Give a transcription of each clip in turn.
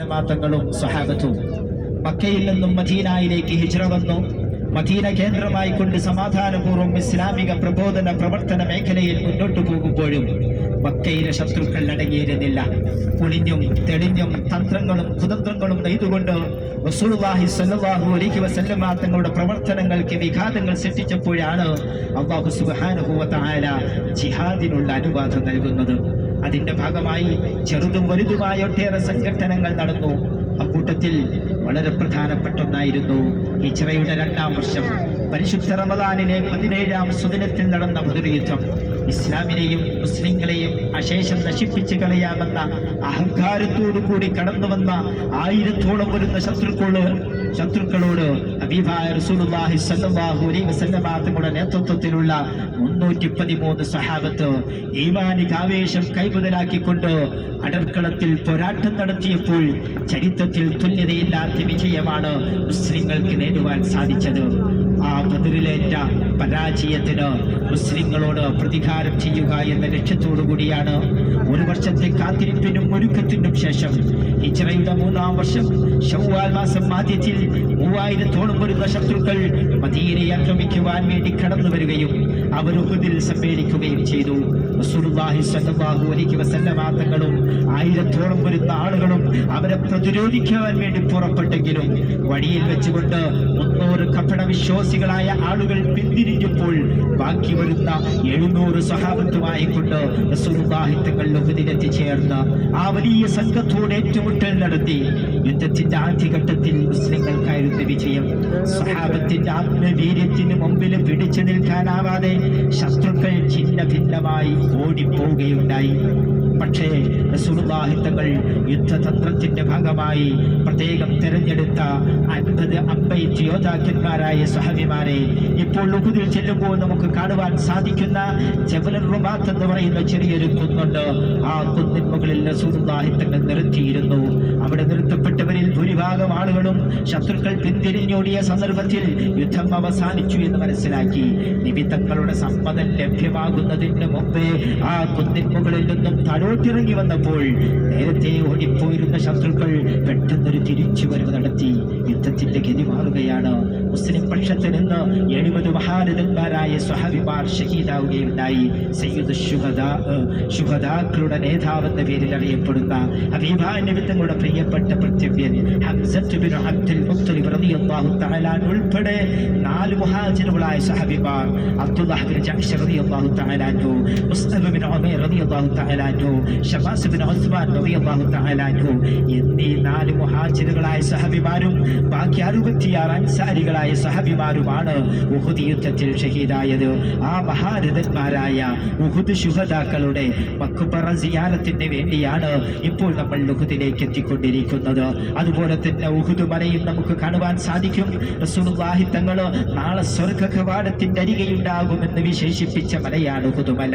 മാത്തങ്ങളും സഹാബത്തും. മക്കയിൽ നിന്നും മദീനയിലേക്ക് ഹിജ്ര വന്നു. മദീന കേന്ദ്രമായി കൊണ്ട് സമാധാനപൂർവം ഇസ്ലാമിക പ്രബോധന പ്രവർത്തന മേഖലയിൽ മുന്നോട്ടു പോകുമ്പോഴും മക്കയിലെ ശത്രുക്കൾ അടങ്ങിയിരുന്നില്ല. ഒളിഞ്ഞും തെളിഞ്ഞും തന്ത്രങ്ങളും കുതന്ത്രങ്ങളും നെയ്തുകൊണ്ട് റസൂലുള്ളാഹി സ്വല്ലല്ലാഹു അലൈഹി വസല്ലമ തങ്ങളുടെ പ്രവർത്തനങ്ങൾക്ക് വിഘാതങ്ങൾ സൃഷ്ടിച്ചപ്പോഴാണ് അള്ളാഹു സുബ്ഹാനഹു വ തആല ജിഹാദിനുള്ള അനുവാദം നൽകുന്നത്. അതിന്റെ ഭാഗമായി ചെറുതും വലുതുമായ ഒട്ടേറെ സംഘടനകൾ നടന്നു. അക്കൂട്ടത്തിൽ വളരെ പ്രധാനപ്പെട്ട ഒന്നായിരുന്നു ഹിജ്റയുടെ രണ്ടാം വർഷം. പരിശുദ്ധ റമദാനിലെ പതിനേഴാം സുദിനത്തിൽ നടന്ന ബദർ ഇസ്ലാമിനെയും മുസ്ലിങ്ങളെയും അശേഷം നശിപ്പിച്ചു കളയാമെന്ന അഹങ്കാരത്തോടു കൂടി കടന്നു വന്ന ആയിരത്തോളം വരുന്ന ശത്രുക്കളോട് ശത്രുക്കളോട് ഹബീബായ റസൂലുള്ളാഹി സ്വല്ലല്ലാഹു അലൈഹി വസല്ലമ തങ്ങളുടെ നേതൃത്വത്തിലുള്ള മുന്നൂറ്റി പതിമൂന്ന് സഹാബത്ത് ഈമാനിക ആവേശം കൈമുതലാക്കിക്കൊണ്ട് അടർക്കളത്തിൽ പോരാട്ടം നടത്തിയപ്പോൾ ചരിത്രത്തിൽ തുല്യതയില്ലാത്ത വിജയമാണ് മുസ്ലിങ്ങൾക്ക് നേടുവാൻ സാധിച്ചത്. ആ ബദറിലേറ്റ പരാജയത്തിന് മുസ്ലിങ്ങളോട് പ്രതികാരം ചെയ്യുക എന്ന ലക്ഷ്യത്തോടു കൂടിയാണ് ഒരു വർഷത്തെ കാത്തിരിപ്പിനും ഒരുക്കത്തിനും ശേഷം ഹിജ്റയുടെ മൂന്നാം വർഷം ഷവ്വാൽ മാസം ആദ്യത്തിൽ മൂവായിരത്തോളം വരുന്ന ശത്രുക്കൾ മദീനയെ ആക്രമിക്കുവാൻ വേണ്ടി കടന്നു വരികയും അവർ ഉഹുദിൽ സമ്മേളിക്കുകയും ചെയ്തു. റസൂലുള്ളാഹി അലൈഹി ആയിരത്തോളം വരുന്ന ആളുകളും അവരെ പ്രതിരോധിക്കാൻ വേണ്ടി പുറപ്പെട്ടെങ്കിലും വഴിയിൽ വെച്ചുകൊണ്ട് മുന്നൂറ് കപട വിശ്വാസികളായ ആളുകൾ പിന്തിരിഞ്ഞപ്പോൾ ബാക്കി വരുന്ന എഴുന്നൂറ് സഹാബത്തുമായി കൊണ്ട് റസൂലുള്ളാഹി തങ്ങൾ ഉഹുദിലെത്തിച്ചേർന്ന് ആ വലിയ സംഘത്തോട് ഏറ്റുമുട്ടൽ നടത്തി. യുദ്ധത്തിന്റെ ആദ്യഘട്ടത്തിൽ മുസ്ലിങ്ങൾക്കായിരുന്നു വിജയം. സഹാബത്തിന്റെ ആത്മവീര്യത്തിന് മുമ്പിൽ പിടിച്ചു നിൽക്കാനാവാതെ ശത്രുക്കൾ ഛിന്ന ഭിന്നമായി ഓടിപ്പോവുകയുണ്ടായി. പക്ഷേ റസൂലുള്ളാഹി തങ്ങൾ യുദ്ധതന്ത്രത്തിന്റെ ഭാഗമായി പ്രത്യേകം തിരഞ്ഞെടുത്ത അൻപത് അമ്പയറ്റ് യോദ്ധാക്കന്മാരായ സഹവിമാരെ ഇപ്പോൾ ഉഹുദിൽ ചെല്ലുമ്പോൾ നമുക്ക് കാണുവാൻ സാധിക്കുന്ന ജബലർ റുബാത്ത് എന്ന് പറയുന്ന ചെറിയൊരു കുന്നുണ്ട്. ആ കുന്നിൻ മുകളിൽ സുറുബാഹിത്തങ്ങൾ തങ്ങൾ നിർത്തിയിരുന്നു. അവിടെ ഭൂരിഭാഗം ആളുകളും ശത്രുക്കൾ പിന്തിരിഞ്ഞോടിയ സന്ദർഭത്തിൽ യുദ്ധം അവസാനിച്ചു എന്ന് മനസ്സിലാക്കി. നിമിത്തങ്ങളുടെ സമ്മതം ലഭ്യമാകുന്നതിന് മുമ്പേ ആ കുന്നിൻ നിന്നും തലോട്ടിറങ്ങി വന്നപ്പോൾ നേരത്തെ ഓടിപ്പോയിരുന്ന ശത്രുക്കൾ പെട്ടെന്നൊരു തിരിച്ചുവരവ് പക്ഷത്ത് നിന്ന് എഴുപത് മഹാരഥന്മാരായ സ്വഹവിമാർ ഷഹീദാവുകയുണ്ടായി. സയ്യിദ് ശുഹദാ ശുഹദാക്കളുടെ നേതാവെന്ന പേരിൽ അറിയപ്പെടുന്ന അഭിമാനവിധങ്ങളുടെ പ്രിയപ്പെട്ട പ്രത്യവ്യൻ അബ്ദുൽ റളിയല്ലാഹു തആല ഉൾപ്പെടെ നാല് മുഹാജിറുകളായ സഹബിമാർ അബ്ദുല്ലാഹ് റളിയല്ലാഹു ഉമൈർ റളിയല്ലാഹു ഉസ്മാൻ റളിയല്ലാഹു എന്നീ നാല് മുഹാജിറുകളായ സഹബിമാരും ബാക്കി അറുപത്തിയാറ് അൻസാരികളായ സഹബിമാരുമാണ് ഉഹുദ് യുദ്ധത്തിൽ ഷഹീദായത്. ആ മഹാരഥന്മാരായ ഉഹുദ് ശുഹദാക്കളുടെ മക്കുപറ സിയാറത്തിന് വേണ്ടിയാണ് ഇപ്പോൾ നമ്മൾ ഉഹുദിലേക്ക് എത്തിക്കൊണ്ടിരിക്കുന്നത്. അതുപോലെ തന്നെ ഉഹുദ് മലയും നമുക്ക് കാണുവാൻ സാധിക്കും. റസൂലുള്ളാഹി തങ്ങൾ നാളെ സ്വർഗ കവാടത്തിന്റെ അരികെയുണ്ടാകുമെന്ന് വിശേഷിപ്പിച്ച മലയാണ് ഉഹുദ് മല.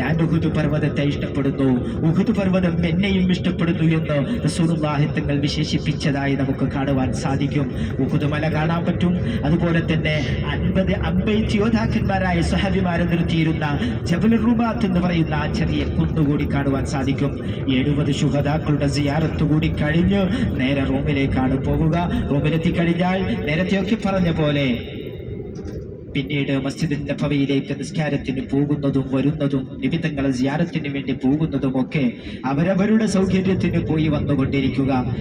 ഞാൻ ഉഹുദ് പർവതത്തെ ഇഷ്ടപ്പെടുന്നു. ഉഹുദ് പർവതം എന്നെയും ഇഷ്ടപ്പെടുന്നു എന്ന് റസൂലുള്ളാഹി തങ്ങൾ വിശേഷിപ്പിച്ചതായി നമുക്ക് കാണുവാൻ സാധിക്കും. ഉഹുദ് മല കാണാൻ പറ്റും. അതുപോലെ തന്നെ അൻപത് അമ്പയറ്റ് യോദ്ധാക്കന്മാരായ സഹബിമാരെ നിർത്തിയിരുന്ന ജബൽ റുബാത്ത് എന്ന് പറയുന്ന ആ ചെറിയ കുന്നുകൂടി കാണുവാൻ സാധിക്കും. എഴുപത് ശുഹതാക്കളുടെ സിയാറത്ത് കൂടി കഴിഞ്ഞ് നേരെ റൂമിലേക്കാണ് പോകുക. റൂമിലെത്തി കഴിഞ്ഞാൽ നേരത്തെയൊക്കെ പറഞ്ഞ പോലെ പിന്നീട് മസ്ജിദിന്റെ ഭവയിലേക്ക് നിസ്കാരത്തിന് പോകുന്നതും വരുന്നതും നിമിത്തങ്ങളെ സിയാറത്തിന് വേണ്ടി പോകുന്നതും ഒക്കെ അവരവരുടെ സൗകര്യത്തിന് പോയി വന്നുകൊണ്ടിരിക്കുക.